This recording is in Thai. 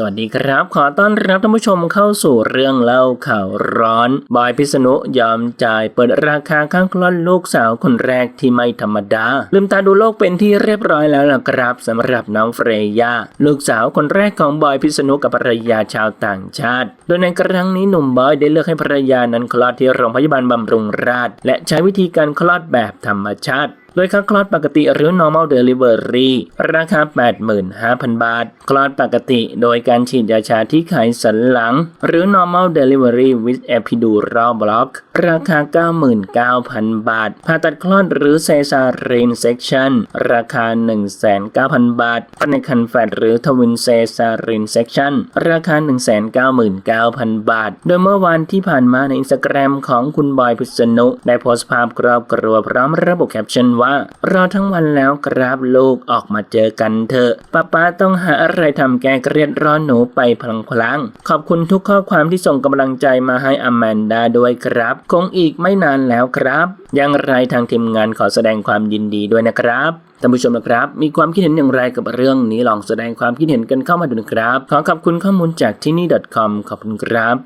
สวัสดีครับ ขอต้อนรับท่านผู้ชมเข้าสู่เรื่องเล่าข่าวร้อน บอยพิษณุยอมจ่ายเปิดราคาข้างคลอดลูกสาวคนแรกที่ไม่ธรรมดา ลืมตาดูโลกเป็นที่เรียบร้อยแล้วล่ะครับสำหรับน้องเฟรย่าลูกสาวคนแรกของบอยพิษณุกับภรรยาชาวต่างชาติ โดยในครั้งนี้หนุ่มบอยได้เลือกให้ภรรยานั้นคลอดที่โรงพยาบาลบำรุงราษฎร์และใช้วิธีการคลอดแบบธรรมชาติ โดยค่าคลอดปกติหรือ normal delivery ราคา 85,000 บาท คลอดปกติโดยการฉีดยาชาที่ไขสันหลัง หรือ normal delivery with epidural block ราคา 99,000 บาท ผ่าตัดคลอดหรือ cesarean section ราคา 1,900 บาทปันในคันแฟดหรือ twin cesarean section ราคา 199,000 บาท โดยเมื่อวันที่ผ่านมาในอินสตาแกรมของคุณบอยพิษณุได้โพสต์ภาพครอบครัวพร้อมระบุแคปชั่นว่ารอทั้งวันแล้วครับลูกออกมาเจอกันเถอะป้าป้าต้องหาอะไรทำแกเครียดร้อนหนูไปพลางๆขอบคุณทุกข้อความที่ส่งกำลังใจมาให้อแมนดาด้วยครับ คงอีกไม่นานแล้วครับ อย่างไรทางทีมงานขอแสดงความยินดีด้วยนะครับท่านผู้ชมนะครับ มีความคิดเห็นอย่างไรกับเรื่องนี้ลองแสดงความคิดเห็นกันเข้ามาดูนะครับ ขอขอบคุณข้อมูลจากที่นี่ .com ขอบคุณครับ